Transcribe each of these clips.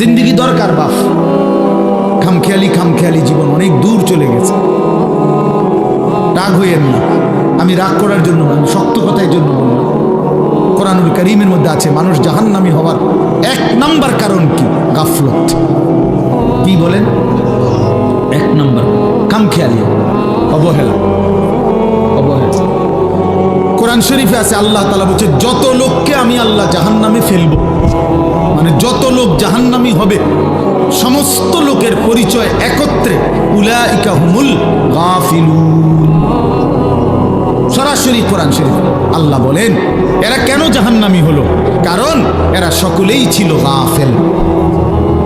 জিন্দিগি দরকার, বাপ। খামখেয়ালি খামখেয়ালি জীবন অনেক দূর চলে গেছে। রাগ হইয়েন না। আমি রাগ করার জন্য আমি শক্ত কথার জন্য বললাম কোরআনুল করিমের মধ্যে আছে, মানুষ জাহান্নামি হওয়ার এক নাম্বার কারণ কি? গাফলত। কি বলেন? এক নাম্বার। খামখেয়ালি, অবহেলা। অবহেলা। কোরআন শরীফে আছে, আল্লাহ তালা বলছে, যত লোককে আমি আল্লাহ জাহান্নামে ফেলব মানে যত লোক জাহান্নামি হবে, সমস্ত লোকের পরিচয় একত্রে সরাসরি কোরআন শরীফ। আল্লাহ বলেন, এরা কেন জাহান্নামি হলো? কারণ এরা সকলেই ছিল গাফেল।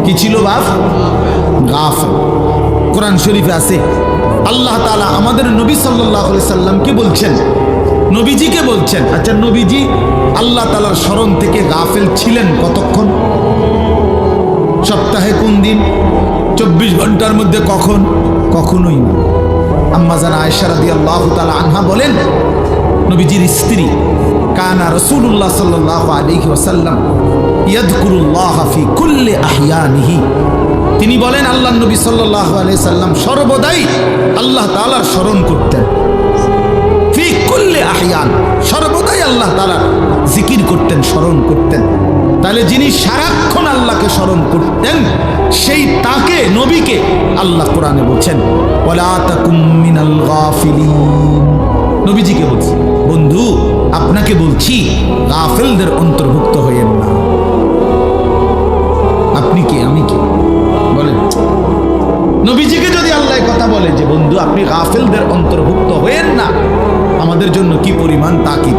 কি ছিল বাপ গাফেল। কোরআন শরীফে আছে, আল্লাহ তাআলা আমাদের নবী আলাইহি সাল্লামকে বলছেন নবীজিকে বলছেন আচ্ছা নবীজি, আল্লাহ তালার স্মরণ থেকে গাফেল ছিলেন কতক্ষণ? সপ্তাহে কোন দিন? চব্বিশ ঘণ্টার মধ্যে কখন? কখনোই না। আম্মা জানা আয়সা রাদিয়াল্লাহু তাআলা আনহা বলেন, নবীজির স্ত্রী কানা রাসূলুল্লাহ সাল্লাল্লাহু আলাইহি ওয়াসাল্লাম ইয়াদকুরুল্লাহ ফি কুল্লি আহইয়ানিহি তিনি বলেন আল্লাহ নবী সাল্লাল্লাহু আলাইহি সাল্লাম সর্বদাই আল্লাহ তাআলার স্মরণ করতেন। কুল্লি আহইয়ান সর্বদাই আল্লাহ তাআলা জিকির করতেন, স্মরণ করতেন। তাহলে যিনি সারাক্ষণ আল্লাহকে স্মরণ করতেন, সেই তাকে, নবীকে আল্লাহ কোরআনে বলছেন নবীজিকে বলছি, বন্ধু, আপনাকে বলছি, গাফেলদের অন্তর্ভুক্ত হইয়েন না। আপনি কে? আমি কে? বলেন। নবীজিকে যদি আল্লাহ কথা বলে যে, বন্ধু, আপনি গাফেলদের অন্তর্ভুক্ত হয়েন না আমাদের জন্য কি পরিমাণ তাকিদ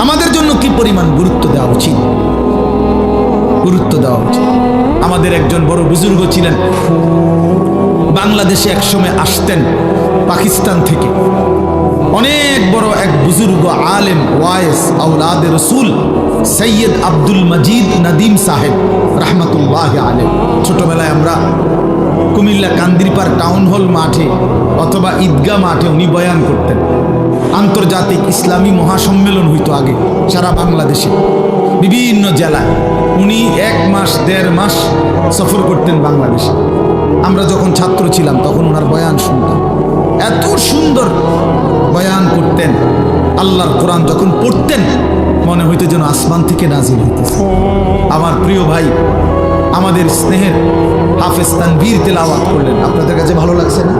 আমাদের জন্য কি পরিমাণ গুরুত্ব দেওয়া উচিত? গুরুত্ব দেওয়া উচিত। আমাদের একজন বড় বুজুর্গ ছিলেন। বাংলাদেশে একসময় আসতেন পাকিস্তান থেকে। অনেক বড় এক বুজুর্গ আলেম ওয়ায়েস আউলাদ রসুল, সৈয়দ আব্দুল মজিদ নদীম সাহেব, রহমতুল্লাহ আলেম ছোটবেলায় আমরা কুমিল্লা কান্দিরপার টাউন হল মাঠে অথবা ঈদগাহ মাঠে উনি বয়ান করতেন। আন্তর্জাতিক ইসলামী মহাসম্মেলন হইতো আগে, সারা বাংলাদেশে। বিভিন্ন জেলায় উনি এক মাস, দেড় মাস সফর করতেন বাংলাদেশে। আমরা যখন ছাত্র ছিলাম তখন ওনার বয়ান শুনতাম। এত সুন্দর বয়ান করতেন। আল্লাহর কোরআন যখন পড়তেন, মনে হইতো যেন আসমান থেকে নাজিল হইতেছে। আমার প্রিয় ভাই আমাদের স্নেহের হাফেজ তানভীর তেলাওয়াত করলেন। আপনাদের কাছে ভালো লাগছে না?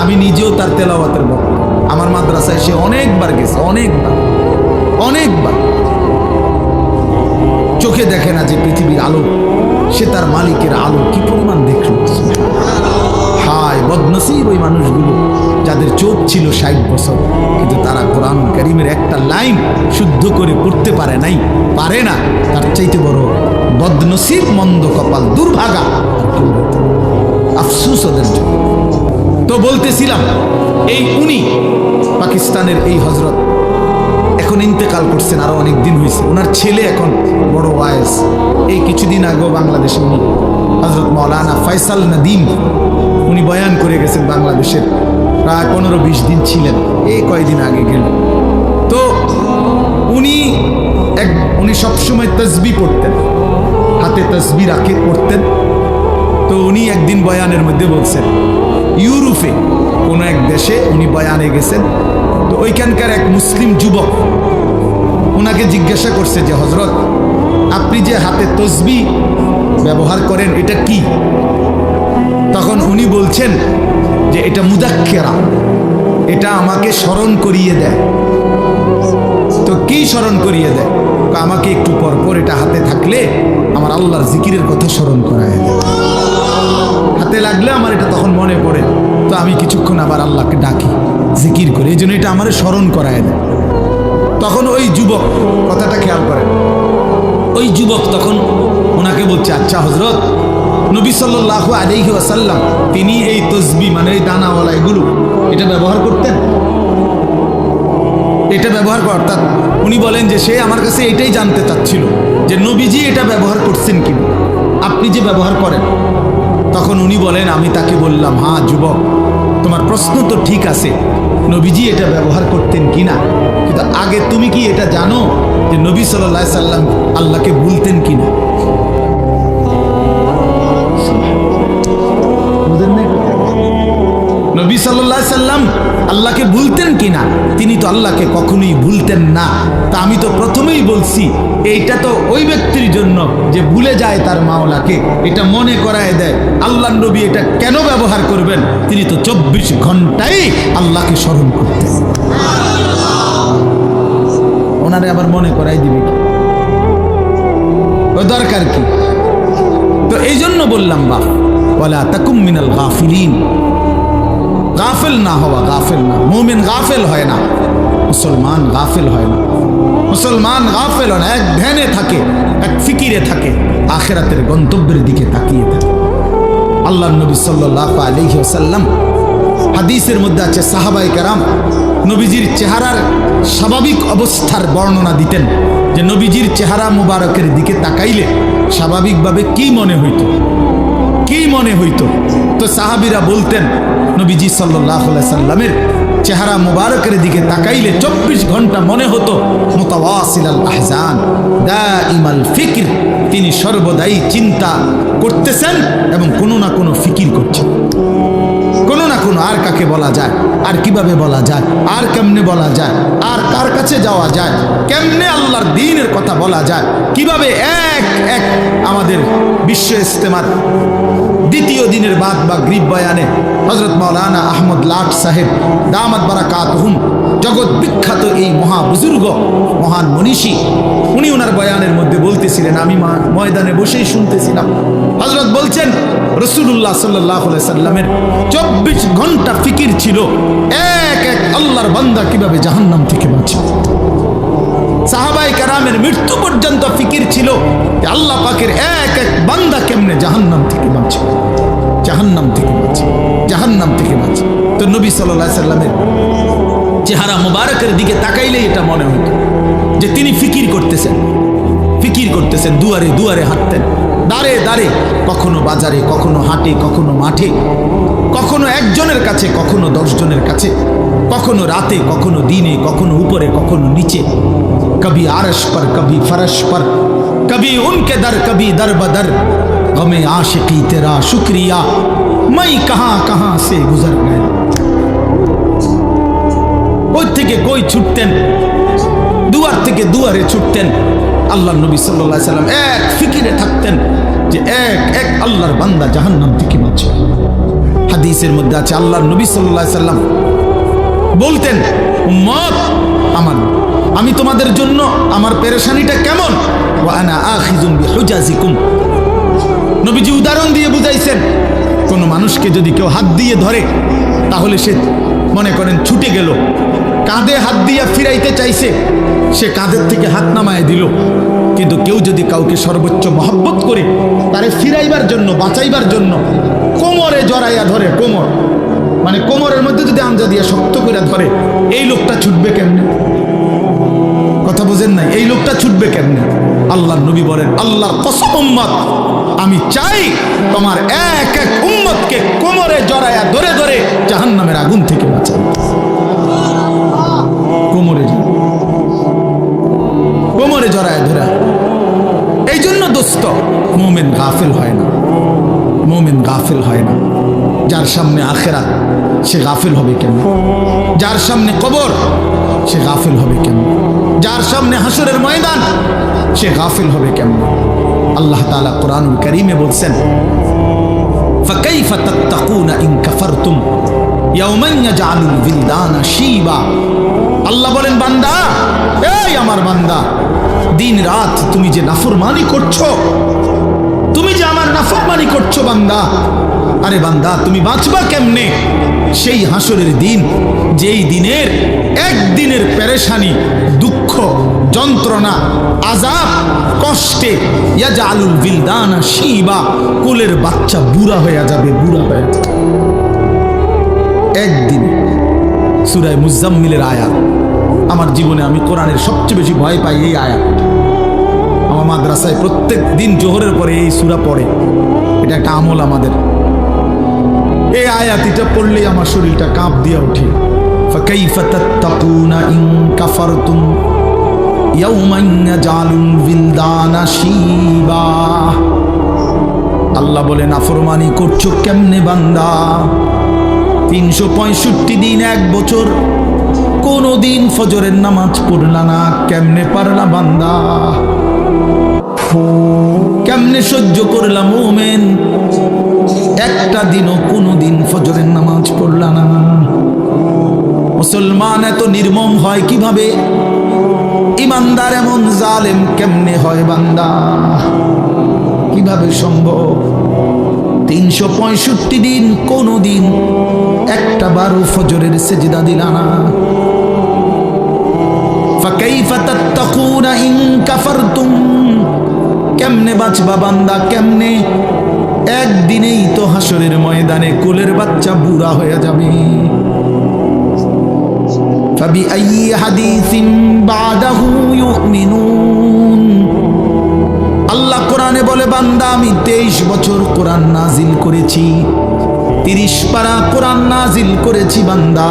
আমি নিজেও তার তেলাওয়াতের ভক্ত। আমার মাদ্রাসায় সে অনেকবার গেছে, অনেকবার অনেকবার। চোখে দেখে না যে পৃথিবীর আলো, সে তার মালিকের আলো কি পরিমাণ দেখল? বদনসিব ওই মানুষগুলো, যাদের চোখ ছিল ষাট বছর, কিন্তু তারা কোরআন করিমের একটা লাইন শুদ্ধ করে পড়তে পারে নাই, পারে না। তার চাইতে বড় বদনসিব মন্দ কপাল দুর্ভাগা। আফসুস ওদের জন্য। তো বলতেছিলাম, এই উনি পাকিস্তানের এই হজরত এখন ইন্তেকাল করছেন, আরও অনেক দিন হয়েছে। ওনার ছেলে এখন বড় ওয়াইস। এই কিছুদিন আগেও বাংলাদেশে উনি হজরত মৌলানা ফয়সাল নদীম বয়ান করে গেছেন বাংলাদেশের। প্রায় পনেরো বিশ দিন ছিলেন। এই কয়দিন আগে গেল। তো উনি এক, উনি সবসময় তসবি পড়তেন। হাতে তসবি রাখে, পড়তেন। তো উনি একদিন বয়ানের মধ্যে বলছেন, ইউরোপে কোনো এক দেশে উনি বয়ানে গেছেন। তো ওইখানকার এক মুসলিম যুবক ওনাকে জিজ্ঞাসা করছে যে হজরত আপনি যে হাতে তসবি ব্যবহার করেন, এটা কি? তখন উনি বলছেন যে এটা মুদাক্কেরা। এটা আমাকে স্মরণ করিয়ে দেয়। তো কি স্মরণ করিয়ে দেয়? আমাকে একটু পর পর এটা হাতে থাকলে আমার আল্লাহর জিকিরের কথা স্মরণ করায় দেয়। হাতে লাগলে আমার এটা তখন মনে পড়ে। তো আমি কিছুক্ষণ আবার আল্লাহকে ডাকি, জিকির করি। এই জন্য এটা আমার স্মরণ করায় দেয়। তখন ওই যুবক, কথাটা খেয়াল করেন। ওই যুবক তখন ওনাকে বলছে আচ্ছা হজরত নবী সাল্লাহ আলাইহি ওয়াসাল্লাম, তিনি এই তসবি মানে এই দানাওয়ালা এগুলো, এটা ব্যবহার করতেন? এটা ব্যবহার কর, অর্থাৎ উনি বলেন যে সে আমার কাছে এটাই জানতে চাচ্ছিল, যে নবীজি এটা ব্যবহার করছেন কি আপনি যে ব্যবহার করেন। তখন উনি বলেন, আমি তাকে বললাম হ্যাঁ যুবক, তোমার প্রশ্ন তো ঠিক আছে, নবীজি এটা ব্যবহার করতেন কিনা কিন্তু আগে তুমি কি এটা জানো যে নবী সাল্লাহ সাল্লাম আল্লাহকে বলতেন কিনা আল্লাহকে ভুলতেন কিনা? তিনি তো আল্লাহকে কখনোই ভুলতেন না। তা আমি তো প্রথমেই বলছি, এইটা তো ওই ব্যক্তির জন্য যে ভুলে যায় তার মাওলাকে। এটা মনে করায় দেয় আল্লাহ নবী এটা কেন ব্যবহার করবেন? তিনি তো চব্বিশ ঘন্টাই আল্লাহকে স্মরণ করতেন। ওনারে আবার মনে করাই দিবে কি? ও দরকার কি? তো এই জন্য বললাম বাপ বলা তাকুম মিনাল গাফিলিন। গাফেল না হওয়া গাফেল না। মুমিন গাফেল হয় না। মুসলমান গাফেল হয় না। মুসলমান গাফেল হয় না। এক ধ্যানে থাকে, এক ফিকিরে থাকে, আখেরাতের গন্তব্যের দিকে তাকিয়ে থাকে। আল্লাহ নবী সাল্লাহ আলহি সাল্লাম হাদিসের মধ্যে আছে সাহাবাই কারাম নবীজির চেহারার স্বাভাবিক অবস্থার বর্ণনা দিতেন যে নবীজির চেহারা মুবারকের দিকে তাকাইলে স্বাভাবিকভাবে কি মনে হইত? কি মনে হইতো? তো সাহাবিরা বলতেন, নবীজি সাল্লাহ সাল্লামের চেহারা মুবারকের দিকে তাকাইলে চব্বিশ ঘণ্টা মনে হতো ফিকির। তিনি সর্বদাই চিন্তা করতেছেন এবং কোনো না কোনো ফিকির করছেন। কোনো না কোনো আর কাকে বলা যায়, আর কীভাবে বলা যায়, আর কেমনে বলা যায়, আর কার কাছে যাওয়া যায়, কেমনে আল্লাহর দিনের কথা বলা যায়, কীভাবে এক এক আমাদের বিশ্ব ইস্তেমার দ্বিতীয় দিনের বাদ বা গ্রিব বয়ানে হজরত মৌলানা আহমদ লাট সাহেব, দামাত বারাকাত হুম জগৎ বিখ্যাত এই মহা বুজুর্গ, মহান মনীষী, উনি ওনার বয়ানের মধ্যে বলতেছিলেন, আমি ময়দানে বসেই শুনতেছিলাম। হজরত বলছেন রসুল্লাহ সাল্লাহ সাল্লামের চব্বিশ ঘণ্টা ফিকির ছিল, এক এক আল্লাহর বান্দা কীভাবে জাহান্নাম থেকে বাঁচে? সাহাবাই কারামের মৃত্যু পর্যন্ত ফিকির ছিল আল্লাহ পাকের এক এক বান্দা কেমনে জাহান্নাম থেকে বাঁচে? জাহান্নাম থেকে বাঁচি, জাহান্নাম থেকে বাঁচি। তো নবী সাল্লামের চেহারা মোবারকের দিকে তাকাইলেই এটা মনে হতো যে তিনি ফিকির করতেছেন। ফিকির করতেছেন, দুয়ারে দুয়ারে হাঁটতেন। দাঁড়ে দাঁড়ে কখনো বাজারে, কখনো হাটে, কখনো মাঠে, কখনো একজনের কাছে, কখনো দশজনের কাছে, কখনো রাতে, কখনো দিনে, কখনো উপরে, কখনো নিচে। কবি আরস পর, কবি ফরস পর, কবি উনকে দর, কবি দর বদর गमे आशिकी तेरा शुक्रिया मैं कहाँ कहाँ से गुजर गया ওই থেকে কই ছুটতেন দুয়ার থেকে দুয়ারে ছুটতেন আল্লাহ নবী সাল্লাহ সাল্লাম এক ফিকিরে থাকতেন যে এক এক আল্লাহর বান্দা জাহান্নাম থেকে বাঁচে হাদিসের মধ্যে আছে আল্লাহর নবী সাল্লাহ সাল্লাম বলতেন উম্মত আমার আমি তোমাদের জন্য আমার পেরেশানিটা কেমন ওয়া আনা আখিজুম বিহুজাজিকুম নবীজি উদাহরণ দিয়ে বুঝাইছেন, কোনো মানুষকে যদি কেউ হাত দিয়ে ধরে, তাহলে সে মনে করেন ছুটে গেল। কাঁধে হাত দিয়ে ফিরাইতে চাইছে, সে কাঁধের থেকে হাত নামায় দিল। কিন্তু কেউ যদি কাউকে সর্বোচ্চ মহব্বত করে, তারে ফিরাইবার জন্য, বাঁচাইবার জন্য, কোমরে জড়াইয়া ধরে, কোমর। মানে কোমরের মধ্যে যদি আমজা দিয়ে শক্ত করে ধরে, এই লোকটা ছুটবে কেমনে? কথা বোঝেন নাই, এই লোকটা ছুটবে কেমনে? আল্লাহ নবী বলেন, আল্লাহর কসম উম্মত, আমি চাই তোমার এক এক উম্মতকে কোমরে জড়ায়া ধরে ধরে জাহান্নামের আগুন থেকে বাঁচাই কোমরে। কোমরে জড়ায় ধরা। এই জন্য দোস্ত, মোমেন গাফেল হয় না। মোমেন গাফেল হয় না। যার সামনে আখেরা সে গাফেল হবে কেন যার সামনে কবর, সে গাফেল হবে কেন যার সামনে হাসরের ময়দান সে গাফেল হবে কেমন আল্লাহ তাআলা কোরআনুল করিমে বলছেন فكيف تتقون إن كفرتم يوما يجعل الولدان شيبا আল্লাহ বলেন বান্দা এই আমার বান্দা দিন রাত তুমি যে নাফরমানি করছো তুমি যে আমার নাফরমানি করছো বান্দা আরে বান্দা তুমি বাঁচবা কেমনে সেই হাসরের দিন, যেই দিনের একদিনের পেরেশানি, দুঃখ, যন্ত্রণা আজাব কষ্টে ইয়াজা আলুল বিলদানা শিবা, কোলের বাচ্চা বুড়া হয়ে যাবে, বুড়া হয়ে যাবে। একদিন সুরায় মুজাম্মিলের আয়াত। আমার জীবনে আমি কোরআনের সবচেয়ে বেশি ভয় পাই এই আয়াত। আমার মাদ্রাসায় প্রত্যেক দিন জোহরের পরে এই সুরা পড়ে। এটা একটা আমল আমাদের। এই আয়াতিটা পড়লেই আমার শরীরটা কাঁপ দিয়ে ওঠে فكيف تتقون إن كفرتم يوما يجعل الولدان شيبا আল্লাহ বলে নাফরমানি করছো কেমনে বান্দা তিনশো পঁয়ষট্টি দিন এক বছর কোনো দিন ফজরের নামাজ পড়লা না কেমনে পারলা বান্দা কেমনে সহ্য করলাম মোমেন একটা দিনও কোনো দিন ফজরের নামাজ পড়ল না। মুসলমান এত নির্মম হয় কীভাবে? ইমানদার এমন জালেম কেমনে হয় বান্দা? কীভাবে সম্ভব? তিনশো পঁয়ষট্টি দিন কোনো দিন একটা বারো ফজরের সেজিদা দিল না। কেমনে বাঁচবা বান্দা? কেমনে একদিনেই তো হাসরের ময়দানে কোলের বাচ্চা বুড়া হয়ে যাবে। আল্লাহ কোরআনে বলে, বান্দা, আমি তেইশ বছর কোরআন নাজিল করেছি, তিরিশ পারা কোরআন নাজিল করেছি বান্দা।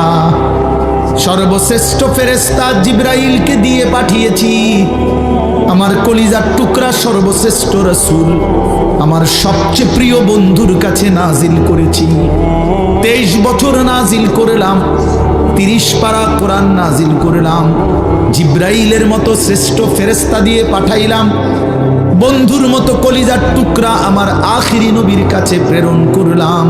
সর্বশ্রেষ্ঠ ফেরেস্তা জিব্রাইলকে দিয়ে পাঠিয়েছি। আমার কলিজার টুকরা সর্বশ্রেষ্ঠ রসুল, আমার সবচেয়ে প্রিয় বন্ধুর কাছে নাজিল করেছি। তেইশ বছর নাজিল করলাম, তিরিশ পারা কোরআন নাজিল করলাম, জিব্রাইলের মতো শ্রেষ্ঠ ফেরেস্তা দিয়ে পাঠাইলাম। বন্ধুর মতো কলিজার টুকরা আমার আখিরি নবীর কাছে প্রেরণ করলাম।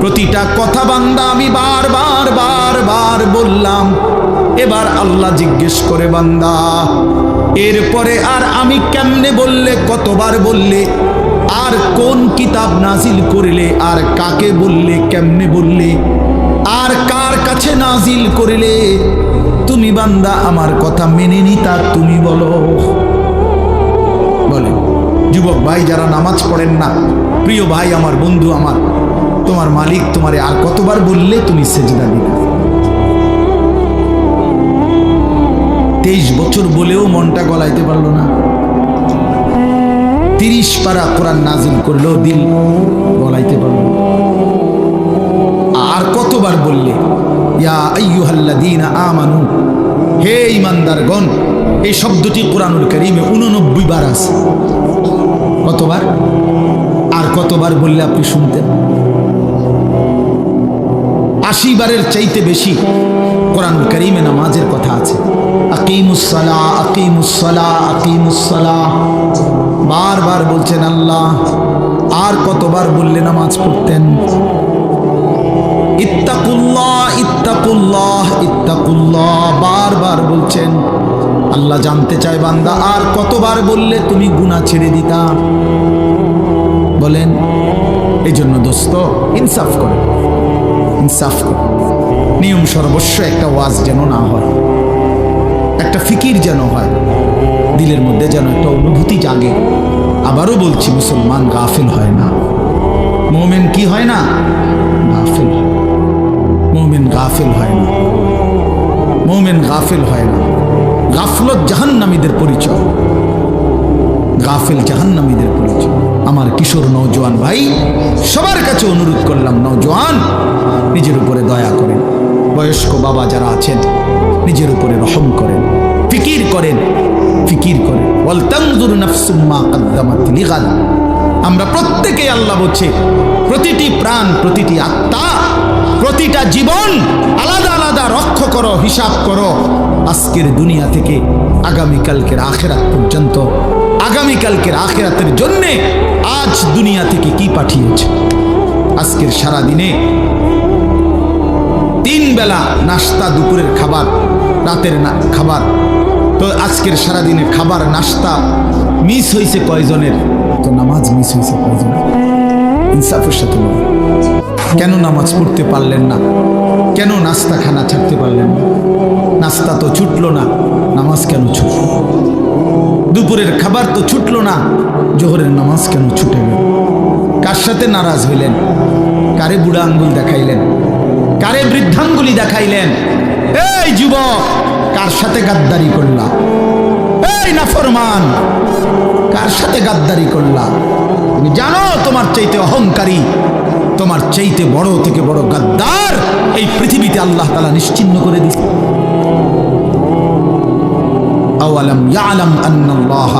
প্রতিটা কথা বান্দা আমি বারবার বারবার বললাম। এবার আল্লাহ জিজ্ঞেস করে, বান্দা এরপরে আর আমি কেমনে বললে, কতবার বললে, আর কোন কিতাব নাজিল করলে, আর কাকে বললে, কেমনে বললে, আর কার কাছে নাজিল করিলে, তুমি বান্দা আমার কথা মেনে নিতা, তুমি বলো। বলে, যুবক ভাই, যারা নামাজ পড়েন না, প্রিয় ভাই, আমার বন্ধু আমার, তোমার মালিক তোমারে আর কতবার বললে তুমি সেজদা দিবে? তেইশ বছর বলেও মনটা গলাইতে পারল না। তিরিশ পারা কোরআন নাজিল করলেও দিল গলাইতে পারল আর কতবার বললে, ইয়া আইয়ুহাল্লাযীনা আমানু, হে ইমানদারগণ এই শব্দটি কোরআনুল কারীমে 89 বার আছে। কতবার? আর কতবার বললে আপনি শুনতেন? আশি বারের চাইতে বেশি কোরআন করিমে নামাজের কথা আছে। আকিমুসলা আকিমুসলা আকিমুসলা বারবার বলছেন, আল্লাহ, আর কতবার বললে নামাজ পড়তেন? ইত্তাকুল্লাহ ইত্তাকুল্লাহ ইত্তাকুল্লাহ। বারবার বলছেন, আল্লাহ জানতে চায় বান্দা, আর কতবার বললে তুমি গুনাহ ছেড়ে দিতা? বলেন এই জন্য দোস্ত, ইনসাফ করে ইনসাফ করে। নিয়ম সর্বস্ব একটা ওয়াজ যেন না হয়। একটা ফিকির যেন হয়, দিলের মধ্যে যেন একটা অনুভূতি জাগে। আবারও বলছি, মুসলমান গাফিল হয় না। মোমেন কি হয় না? গাফিল। মোমেন গাফিল হয় না। মোমেন গাফিল হয় না। গাফলত জাহান্নামীদের পরিচয়। গাফিল জাহান্নামীদের পরিচয়। আমার কিশোর নৌজওয়ান ভাই, সবার কাছে অনুরোধ করলাম নৌজওয়ান নিজের উপরে দয়া করেন। বয়স্ক বাবা যারা আছেন, নিজের উপরে রহম করেন, ফিকির করেন ফিকির করেন। আমরা প্রত্যেকেই আল্লাহ বলছে, প্রতিটি প্রাণ, প্রতিটি আত্মা, প্রতিটা জীবন আলাদা আলাদা রক্ষ করো, হিসাব করো। আজকের দুনিয়া থেকে আগামীকালকের আখেরাত পর্যন্ত আগামীকালকের আখেরাতের জন্যে আজ দুনিয়া থেকে কি পাঠিয়েছে? আজকের সারা দিনে বেলা নাস্তা, দুপুরের খাবার, রাতের না খাবার। তো আজকের সারা দিনের খাবার, নাস্তা মিস হয়েছে কয়জনের? তো নামাজ মিস হয়েছে কয়জনের? ইনসাফের সাথে। কেন নামাজ পড়তে পারলেন না? কেন নাস্তা খানা ছাড়তে পারলেন না? নাস্তা তো ছুটলো না, নামাজ কেন ছুটল? দুপুরের খাবার তো ছুটলো না, জোহরের নামাজ কেন ছুটে গেল? কার সাথে নারাজ হইলেন? কারে বুড়া আঙ্গুল দেখাইলেন? কারে বৃদ্ধাঙ্গুলি দেখাইলেন এই যুবক কার সাথে গাদ্দারি করলা এই নাফরমান কার সাথে গাদ্দারি করলা তুমি জানো তোমার চাইতে অহংকারী তোমার চাইতে বড় থেকে বড় গাদ্দার এই পৃথিবীতে আল্লাহ তালা নিশ্চিন্ন করে দিচ্ছে أولم يعلم أن الله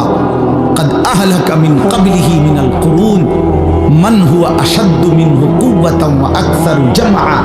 قد أهلك من قبله من القرون মান হুয়া আসাদ্দু মিনহু কুওয়াতাম ওয়া আকসারু জামআ